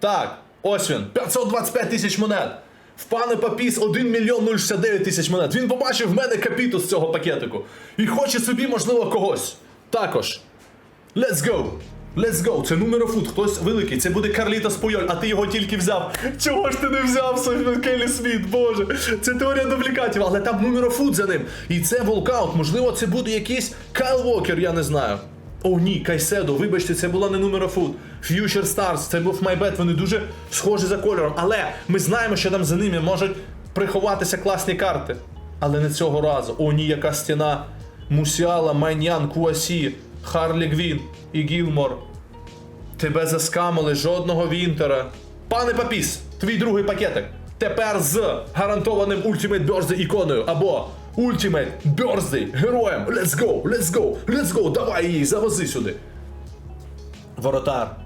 Так, ось він. 525 тисяч монет. В пане Папіс 1 мільйон 069 тисяч монет. Він побачив в мене капіту з цього пакетику. І хоче собі, можливо, когось. Також. Let's go! Let's go! Це нумерофут, хтось великий. Це буде Карлітос Пуйоль, а ти його тільки взяв. Чого ж ти не взяв Софі Келлі Сміт, боже? Це теорія дублікатів, але там нумерофут за ним. І це волкаут. Можливо, це буде якийсь Кайл Вокер, я не знаю. О, ні, Кайседо, вибачте, це була не нумерофут. Future Stars, це був Майбет, вони дуже схожі за кольором. Але ми знаємо, що там за ними можуть приховатися класні карти. Але не цього разу. О, ні, яка стіна. Мусіала, Майнян, Куасі, Харлі Гвін і Гілмор. Тебе заскамили жодного Вінтера. Пане Папіс, твій другий пакетик. Тепер з гарантованим Ultimate Birthday іконою або Ultimate Birthday героєм. Let's go, let's go, let's go, давай її, завози сюди. Воротар.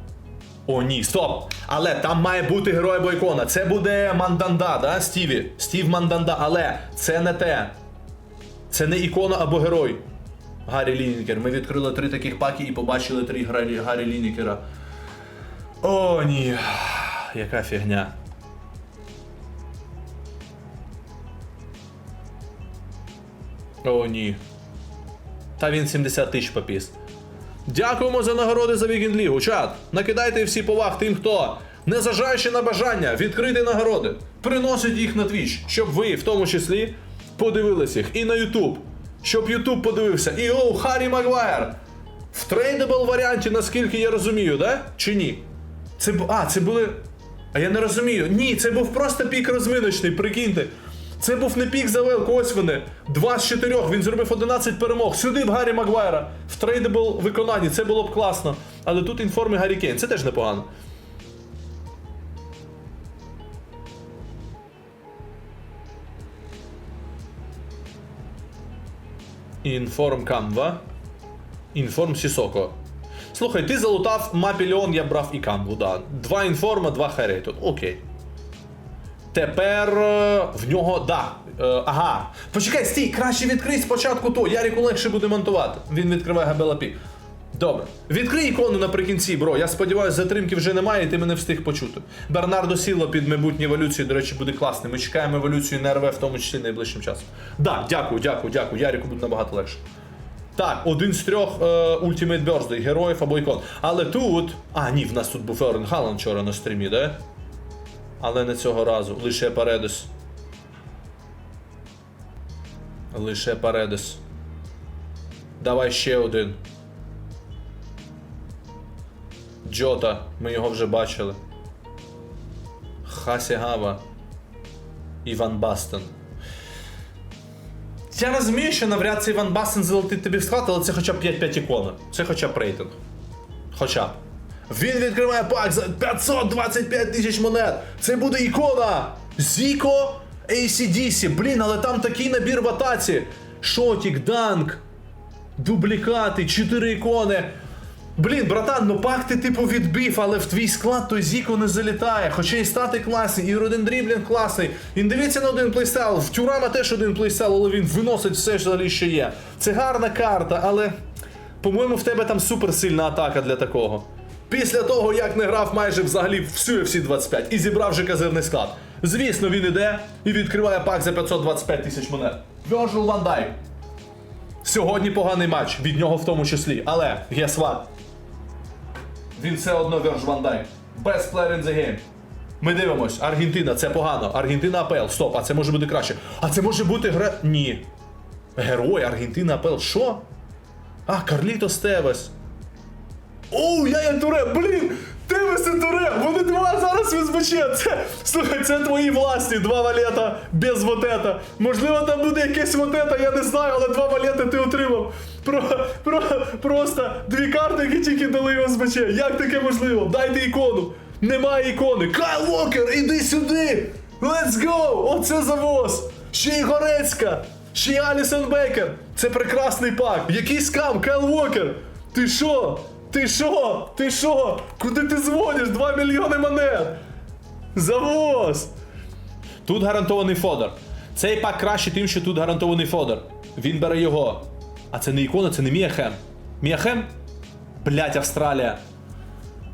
О, ні, стоп! Але там має бути герой або ікона. Це буде Манданда, да, Стіві? Стів Манданда, але це не те. Це не ікона або герой. Гаррі Лінікер. Ми відкрили три таких паки і побачили три Гаррі Лінікера. О, ні. Яка фігня. О, ні. Та він 70 тисяч попіс. Дякуємо за нагороди за Вікінд Лігу. Чат. Накидайте всі поваг тим, хто, незважаючи на бажання відкрити нагороди, приносить їх на Twitch, щоб ви, в тому числі, подивились їх. І на YouTube. Щоб YouTube подивився. І оу, Харрі Магуайр. В трейдабл варіанті, наскільки я розумію, да? Чи ні? Це бу- А, це були. А я не розумію. Ні, це був просто пік розминочний, прикиньте. Це був не пік за велку, ось вони. Два з чотирьох, він зробив 11 перемог. Сюди б Гаррі Магуайра. В трейдабл виконанні, це було б класно. Але тут інформи Гаррі Кейн, це теж непогано. Інформ Камва. Інформ Сісоко. Слухай, ти залутав Мапільон, я брав і Камву, да. Два інформа, два Харі тут. Окей. Тепер е, в нього да. Е, ага. Почекай, стій, краще відкрий спочатку то. Ярику легше буде монтувати. Він відкриває Габела Пі. Добре. Відкрий ікону наприкінці, бро. Я сподіваюся, затримки вже немає, і ти мене встиг почути. Бернардо Сіло під майбутню еволюцію, до речі, буде класним. Ми чекаємо еволюцію на РВ, в тому числі найближчим часом. Да, дякую, дякую, дякую. Ярику буде набагато легше. Так, один з трьох е, Ultimate Birthday, героїв або ікон. Але тут. А, ні, в нас тут був Ерен Халан вчора на стрімі, да? Але не цього разу. Лише Паредес. Лише Паредес. Давай ще один. Джота. Ми його вже бачили. Хасігава. Іван Бастен. Я розумію, що навряд це Іван Бастен залетить тобі в склад, але це хоча б 5-5 ікона. Це хоча б рейтинг. Хоча б. Він відкриває пак за 525 тисяч монет. Це буде ікона. Зіко ACDC. Блін, але там такий набір в атаці. Шотік, данк, дублікати, 4 ікони. Блін, братан, ну пак ти типу відбив, але в твій склад той Зіко не залітає. Хоча і стати класний, і один дріблінг класний. Він дивиться на один плейстайл. В Тюрама теж один плейстайл, але він виносить все взагалі, що є. Це гарна карта, але. По-моєму, в тебе там суперсильна атака для такого. Після того, як не грав майже взагалі всю UFC 25 і зібрав вже казирний склад. Звісно, він іде і відкриває пак за 525 тисяч монет. Virgil Van Dijk. Сьогодні поганий матч, від нього в тому числі. Але guess what? Він все одно Virgil Van Dijk. Best player in the game. Ми дивимось, Аргентина, це погано. Аргентина АПЛ. Стоп, а це може бути краще. А це може бути гра. Ні. Герой Аргентина АПЛ. Що? А, Карліто Стевес. Оу, я є Туре, блін! І Туре! Вони два зараз візьмуче! Це, слухай, це твої власні, два валета без вотета. Можливо, там буде якесь вотета, я не знаю, але два валета ти отримав. Про, про, просто дві карти, які тільки дали ОСБЧ. Як таке можливо? Дайте ікону. Немає ікони. Кайл Уокер, іди сюди! Let's go! Оце завоз! Ще й Горецька! Ще й Алісон Бекер! Це прекрасний пак! Який скам, Кайл Уокер! Ти що? Ти що? Ти що? Куди ти дзвониш? 2 мільйони монет! Завоз! Тут гарантований фодер. Цей пак краще тим, що тут гарантований фодер. Він бере його. А це не ікона, це не Міахем. Міахем? Блять, Австралія.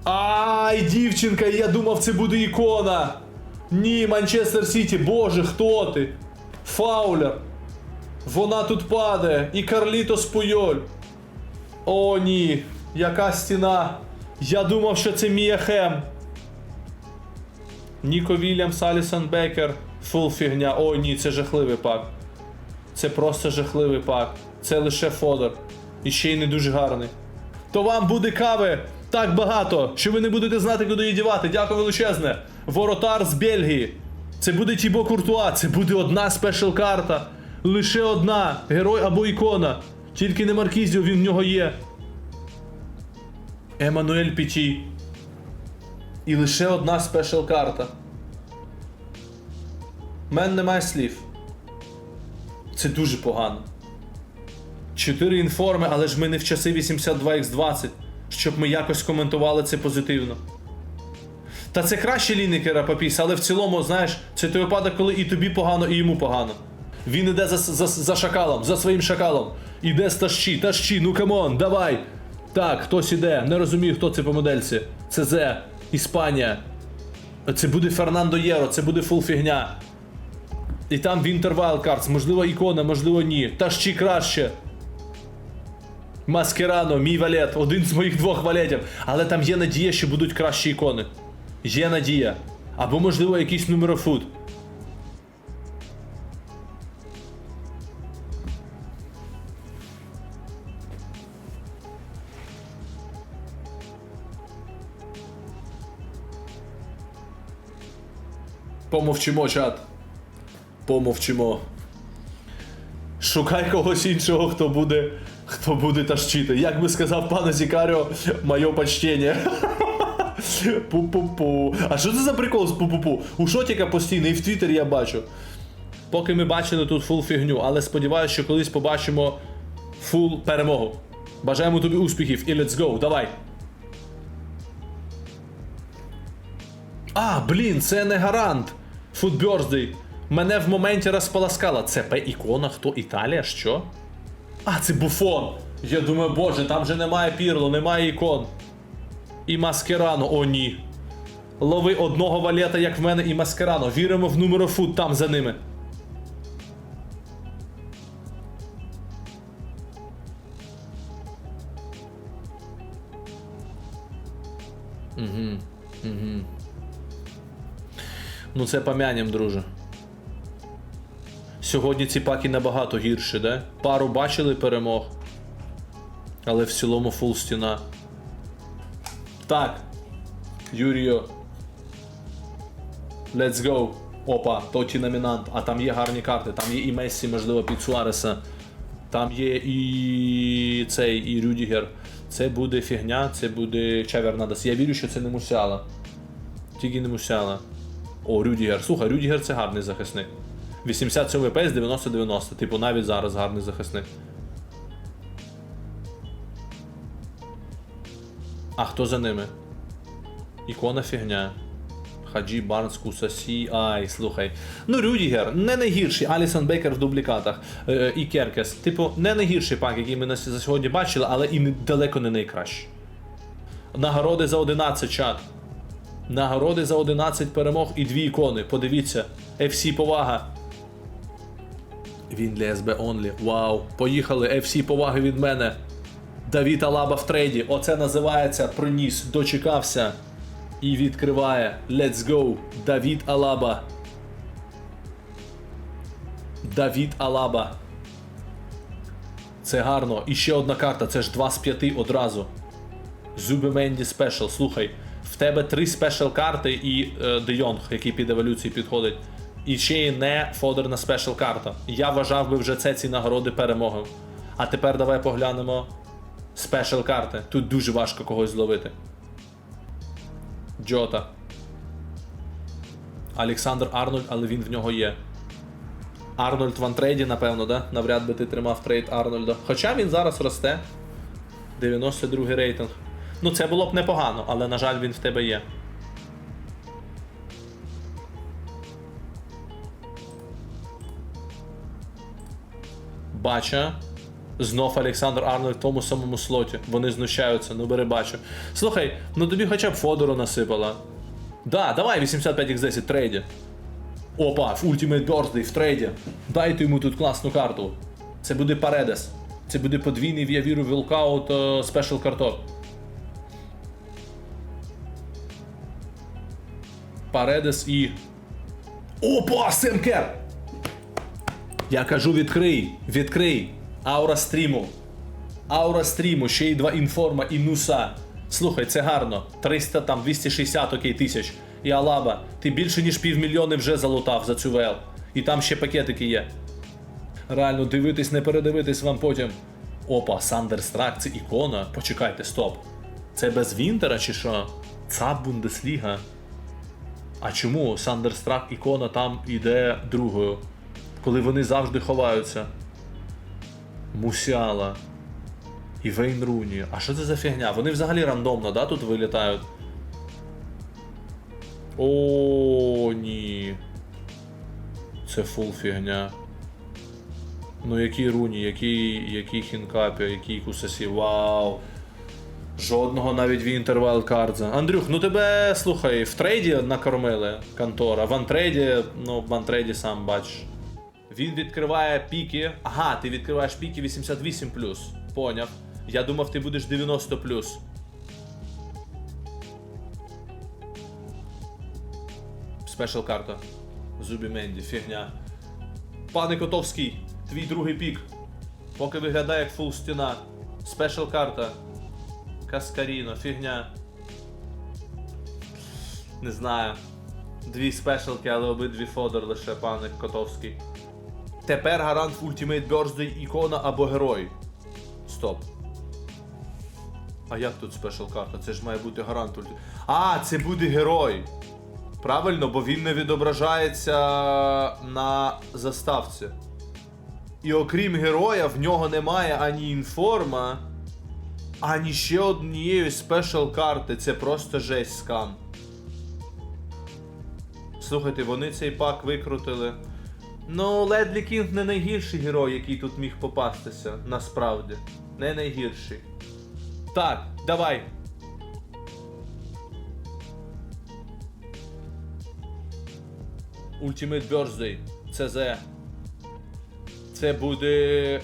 Ай, дівчинка, я думав, це буде ікона. Ні, Манчестер Сіті, боже, хто ти? Фаулер. Вона тут падає. І Карлітос Пуйоль. О, ні. Яка стіна. Я думав, що це Мія Хем. Ніко Вільямс, Алісон Бекер. Фул фігня. О, ні, це жахливий пак. Це просто жахливий пак. Це лише фодер. І ще й не дуже гарний. То вам буде кави так багато, що ви не будете знати, куди її дівати. Дякую величезне. Воротар з Бельгії. Це буде Тібо Куртуа. Це буде одна спешл карта. Лише одна. Герой або ікона. Тільки не Маркізіо, він в нього є. Еммануель Піті. І лише одна спешл карта. У мене немає слів. Це дуже погано. Чотири інформи, але ж ми не в часи 82x20, щоб ми якось коментували це позитивно. Та це краще лінікера Папіс, але в цілому, знаєш, це той випадок, коли і тобі погано, і йому погано. Він іде за, за, за шакалом, за своїм шакалом. Іде з тащі, тащі, ну камон, давай. Так, хтось іде, не розумію, хто це по модельці. Це Зе, Іспанія. Це буде Фернандо Єро, це буде фул фігня. І там Winter Wildcards, можливо, ікона, можливо, ні. Тащі краще. Маскерано, мій валет, один з моїх двох валетів. Але там є надія, що будуть кращі ікони. Є надія. Або, можливо, якийсь нумерофуд. Помовчимо, чат. Помовчимо. Шукай когось іншого, хто буде. Хто буде тащити. Як би сказав пане Зікаріо, моє почтення. Пу-пу-пу. А що це за прикол з пу-пу-пу? У Шотіка постійно і в Твіттері я бачу. Поки ми бачили тут фул фігню, але сподіваюся, що колись побачимо фул перемогу. Бажаємо тобі успіхів і let's go, давай. А, блін, це не гарант. Футберздей. Мене в моменті розпаласкало. Це П-ікона, хто Італія? Що? А, це буфон. Я думаю, боже, там же немає пірло, немає ікон. І маскерано, о ні. Лови одного валета, як в мене, і маскерано. Віримо в нумерофут там за ними. Це помянем, друже. Сьогодні ці паки набагато гірші, да? Пару бачили перемог. Але в цілому фул стіна. Так. Юріо. Let's go. Опа, тоті номінант. А там є гарні карти. Там є і Мессі, можливо, під Суареса. Там є і цей, і Рюдігер. Це буде фігня, це буде Чавернадас. Я вірю, що це не Мусяла. Тільки не Мусяла. О, Рюдігер. Слухай, Рюдігер це гарний захисник. 87 ВПС, 90-90. Типу навіть зараз гарний захисник. А хто за ними? Ікона фігня. Хаджі, Барнс, Кусасі, ай, слухай. Ну, Рюдігер, не найгірший. Алісон Бейкер в дублікатах. Е, і Керкес. Типу, не найгірший пак, який ми на сьогодні бачили, але і далеко не найкращий. Нагороди за 11 чат. Нагороди за 11 перемог і дві ікони. Подивіться. FC повага. Він для СБ Only. Вау. Поїхали. FC поваги від мене. Давід Алаба в трейді. Оце називається приніс, дочекався. І відкриває. Let's go. Давід Алаба. Давід Алаба. Це гарно. І ще одна карта. Це ж 2 з 5 одразу. Зуби Менді спешл. Слухай, тебе три спешл карти і е, Де Йонг, який під еволюцію підходить. І ще й не фодерна спешл карта. Я вважав би вже це ці нагороди перемоги. А тепер давай поглянемо спешл карти. Тут дуже важко когось зловити. Джота. Олександр Арнольд, але він в нього є. Арнольд в антрейді, напевно, да? Навряд би ти тримав трейд Арнольда. Хоча він зараз росте. 92 рейтинг. Ну, це було б непогано, але, на жаль, він в тебе є. Бача. Знов Олександр Арнольд в тому самому слоті. Вони знущаються, ну бери бачу. Слухай, ну тобі хоча б Фодору насипала. Да, давай 85x10 трейді. Опа, в Ultimate Birthday в трейді. Дайте йому тут класну карту. Це буде Паредес. Це буде подвійний я віру Вілкаут спешл карток. Паредес і. Опа, Семкер! Я кажу, відкрий, відкрий. Аура стріму. Аура стріму, ще й два інформа і нуса. Слухай, це гарно. 300 там 260 окей тисяч. І Алаба, ти більше ніж півмільйони вже залутав за цю ВЛ. І там ще пакетики є. Реально, дивитись, не передивитись вам потім. Опа, Сандерстрак, це ікона. Почекайте, стоп. Це без Вінтера чи що? ЦАП Бундесліга. А чому Сандерстрак ікона там іде другою? Коли вони завжди ховаються. Мусіала. І Вейн Руні. А що це за фігня? Вони взагалі рандомно, да, тут вилітають? О, ні. Це фул фігня. Ну який руні, який, який хінкапі, який кусасі, вау. Жодного навіть Вінтер Вайлдкардза. Андрюх, ну тебе слухай, в трейді накормили контора. В антрейді, ну в антрейді сам бачиш. Він відкриває піки. Ага, ти відкриваєш піки 88 Поняв. Я думав, ти будеш 90 Спешл карта. Зубі Менді, фігня. Пане Котовський, твій другий пік. Поки виглядає як фул стіна. Спешл карта. Каскаріно, фігня. Не знаю. Дві спешалки, але обидві Фодор лише, пане Котовський. Тепер гарант в Ultimate Birthday ікона або герой. Стоп. А як тут спешл карта? Це ж має бути гарант ульти. А, це буде герой. Правильно, бо він не відображається на заставці. І окрім героя, в нього немає ані інформа, ані ще однієї спешл карти. Це просто жесть скан. Слухайте, вони цей пак викрутили. Ну, Ледлі Кінг не найгірший герой, який тут міг попастися, насправді. Не найгірший. Так, давай. Ultimate Birthday. CZ. Це буде.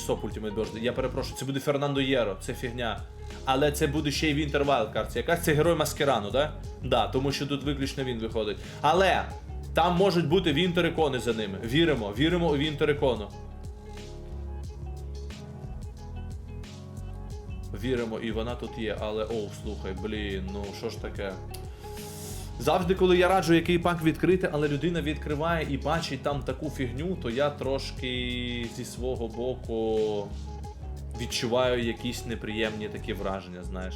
Стоп, Ultimate Birthday. Я перепрошую, це буде Фернандо Єро, це фігня. Але це буде ще й Winter Wildcard. Якась це герой Маскерану, да? Да, тому що тут виключно він виходить. Але там можуть бути Вінтер ікони за ними. Віримо, віримо у Вінтер ікону. Віримо, і вона тут є, але оу, слухай, блін, ну що ж таке. Завжди, коли я раджу який пак відкрити, але людина відкриває і бачить там таку фігню, то я трошки зі свого боку відчуваю якісь неприємні такі враження, знаєш.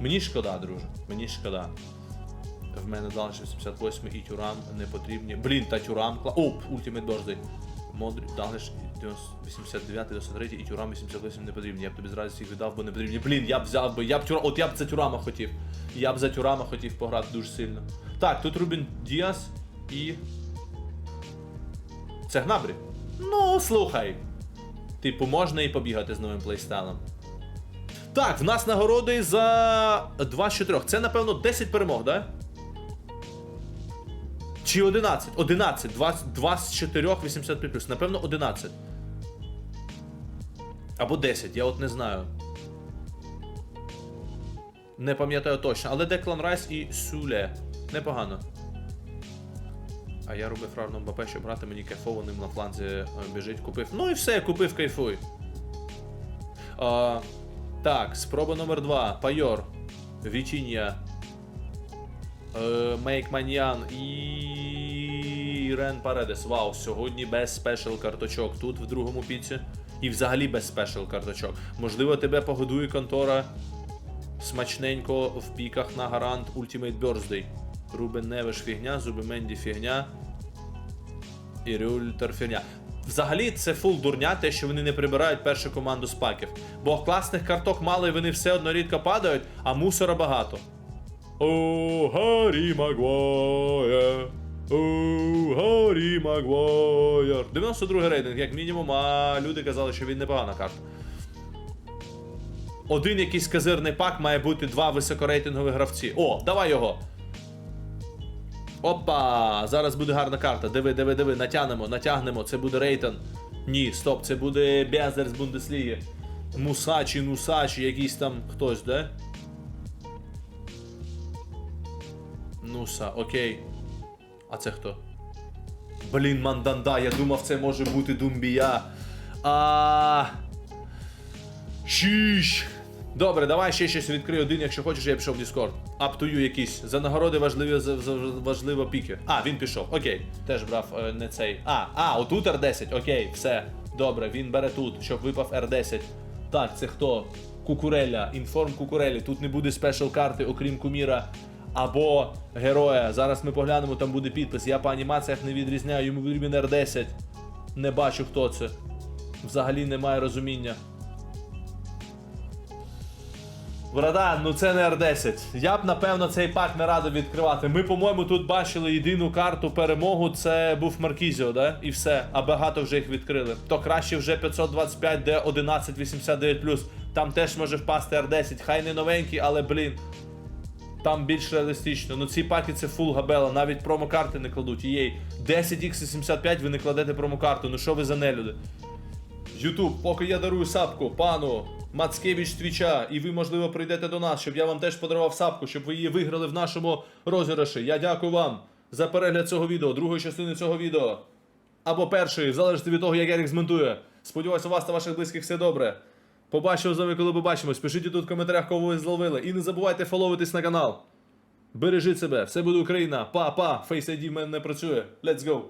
Мені шкода, друже, мені шкода. В мене далі 78 і тюрам не потрібні. Блін, та тюрам кла. Оп, Ultimate Birthday. Модрі, Далеш 89, 93 і тюрам 88 не потрібні. Я б тобі зразу їх віддав, бо не потрібні. Блін, я б взяв би. Я б тюрам. От я б за тюрама хотів. Я б за тюрама хотів пограти дуже сильно. Так, тут Рубін Діас і. Це Гнабрі. Ну, слухай. Типу, можна і побігати з новим плейстайлом. Так, в нас нагороди за 2 з 4. Це, напевно, 10 перемог, да? Чи 11? 11. 2, 2 з 4, 85 Напевно, 11. Або 10, я от не знаю. Не пам'ятаю точно. Але Деклан Райс і Суле. Непогано. А я робив равно МБП, щоб грати мені кайфово, ним на фланзі е, біжить, купив. Ну і все, купив, кайфуй. А, так, спроба номер 2. Пайор. Вітіння. Е, Мейк Маньян і Рен Паредес. Вау, сьогодні без спешл карточок тут в другому піці. І взагалі без спешл карточок. Можливо, тебе погодує контора смачненько в піках на гарант Ultimate Birthday. Рубен Невеш фігня, Зуби Менді фігня. І Рюльтер фігня. Взагалі це фул дурня, те, що вони не прибирають першу команду з паків. Бо класних карток мало і вони все одно рідко падають, а мусора багато. О, Гаррі Магуайр. Гаррі Магуайр. 92 рейтинг, як мінімум, а люди казали, що він непогана карта. Один якийсь казирний пак має бути два високорейтингові гравці. О, давай його. Опа! Зараз буде гарна карта. Диви, диви, диви, натягнемо, натягнемо. Це буде рейтинг. Ні, стоп, це буде Бязер з Бундесліги. Мусачі, Нусачі, якийсь там хтось, де? Нуса, окей. А це хто? Блін, манданда, я думав, це може бути Думбія. А. Шіш. Добре, давай ще щось відкрий один, якщо хочеш, я пішов в Discord. You якісь. За нагороди важливі, важливо піки. А, він пішов. Окей. Теж брав е, не цей. А, а, отут R10, окей, все. Добре, він бере тут, щоб випав R10. Так, це хто? Кукурелля, інформ Кукурелі. Тут не буде спешл карти, окрім куміра або героя. Зараз ми поглянемо, там буде підпис. Я по анімаціях не відрізняю, йому потрібен R10. Не бачу, хто це. Взагалі немає розуміння. Братан, ну це не R10. Я б напевно цей пак не радив відкривати. Ми, по-моєму, тут бачили єдину карту перемогу, це був Маркізіо, да? І все. А багато вже їх відкрили. То краще вже 525, де 1189 Там теж може впасти R10. Хай не новенький, але блін. Там більш реалістично. Ну ці паки це фул габела, навіть промокарти не кладуть. Їй 10x75 ви не кладете промокарту. Ну що ви за нелюди? Ютуб, поки я дарую сапку пану Мацкевич Твіча, і ви, можливо, прийдете до нас, щоб я вам теж подарував сапку, щоб ви її виграли в нашому розіграші. Я дякую вам за перегляд цього відео, другої частини цього відео. Або першої, залежить від того, як Ярик змонтує. Сподіваюся, у вас та ваших близьких все добре. Побачимо з вами, коли побачимось. Пишіть тут в коментарях, кого ви зловили. І не забувайте фоловитись на канал. Бережіть себе, все буде Україна. Па-па, Face ID в мене не працює. Let's go!